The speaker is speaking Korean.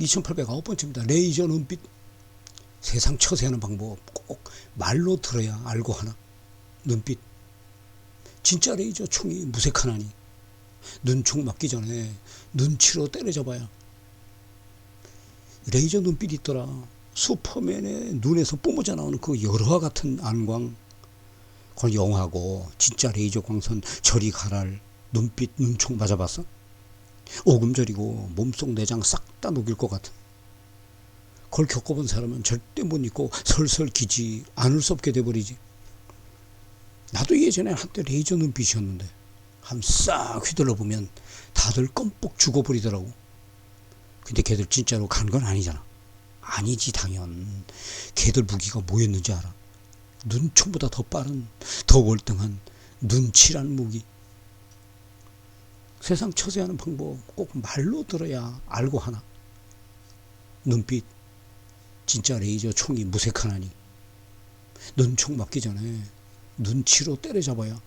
2809번째입니다. 레이저 눈빛. 세상 처세하는 방법 꼭 말로 들어야 알고 하나. 눈빛. 진짜 레이저 총이 무색하나니. 눈총 맞기 전에 눈치로 때려잡아야. 레이저 눈빛 있더라. 슈퍼맨의 눈에서 뿜어져 나오는 그 열화 같은 안광. 그건 영하고 진짜 레이저 광선 저리 가랄 눈빛 눈총 맞아봤어? 오금절이고 몸속 내장 싹 다 녹일 것 같은. 그걸 겪어본 사람은 절대 못 잊고 설설 기지 않을 수 없게 돼버리지. 나도 예전에 한때 레이저 눈빛이었는데 한 싹 휘둘러 보면 다들 껌뻑 죽어버리더라고. 근데 걔들 진짜로 간 건 아니잖아. 아니지 당연. 걔들 무기가 뭐였는지 알아? 눈총보다 더 빠른, 더 월등한 눈치란 무기. 세상 처세하는 방법 꼭 말로 들어야 알고 하나. 눈빛, 진짜 레이저 총이 무색하나니. 눈총 맞기 전에 눈치로 때려잡아야